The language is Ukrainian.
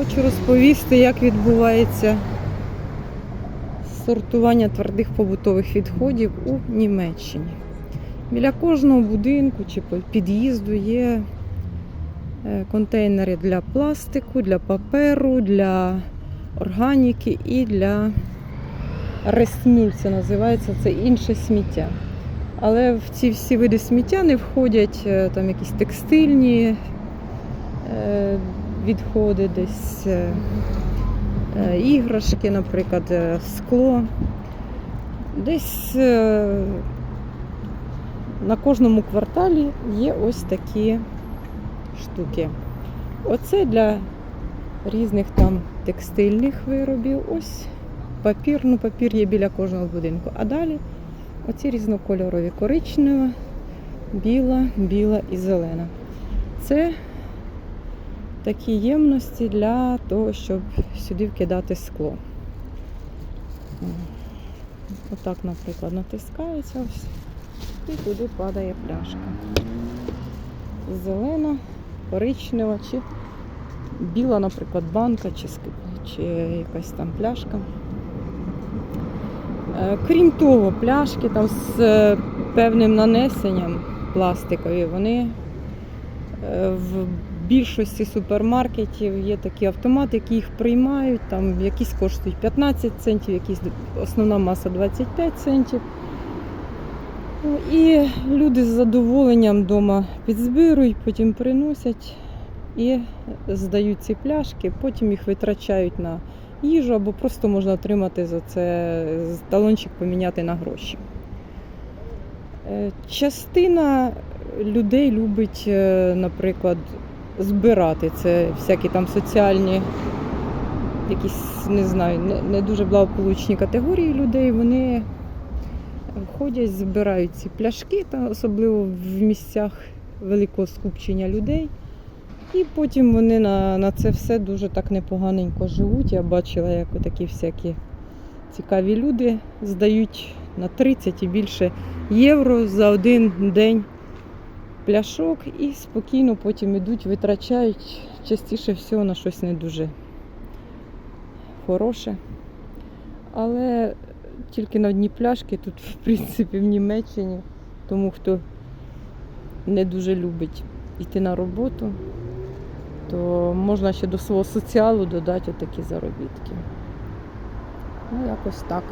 Хочу розповісти, як відбувається сортування твердих побутових відходів у Німеччині. Біля кожного будинку чи під'їзду є е, контейнери для пластику, для паперу, для органіки і для ресмюль, це називається, це інше сміття. Але в ці всі види сміття не входять е, там якісь текстильні е, відходи, десь е, е, іграшки, наприклад, е, скло. Десь на кожному кварталі є ось такі штуки. Оце для різних там текстильних виробів. Ось папір, ну папір є біля кожного будинку. А далі оці різнокольорові коричнева, біла, біла і зелена. Це такі ємності для того, щоб сюди вкидати скло. Отак, наприклад, натискається ось, і туди падає пляшка. Зелена, коричнева чи біла, наприклад, банка чи, чи якась там пляшка. Е, Крім того, пляшки там з е, певним нанесенням пластикові, вони е, в більшості супермаркетів є такі автомати, які їх приймають. Там якісь коштують 15 центів, якісь основна маса 25 центів. Ну, І люди з задоволенням вдома підзбирують, потім приносять і здають ці пляшки, потім їх витрачають на їжу або просто можна отримати за це талончик поміняти на гроші. Е, Частина людей любить, е, наприклад, збирати це всякі там соціальні, якісь, не знаю, не, дуже благополучні категорії людей. Вони ходять, збирають ці пляшки, та особливо в місцях великого скупчення людей. І потім вони на, на це все дуже так непоганенько живуть. Я бачила, як такі всякі цікаві люди здають на 30 і більше євро за один день пляшок і спокійно потім ідуть, витрачають частіше всього на щось не дуже хороше. Але тільки на одні пляшки тут, в принципі, в Німеччині, тому хто не дуже любить йти на роботу, то можна ще до свого соціалу додати отакі заробітки. Ну, якось так.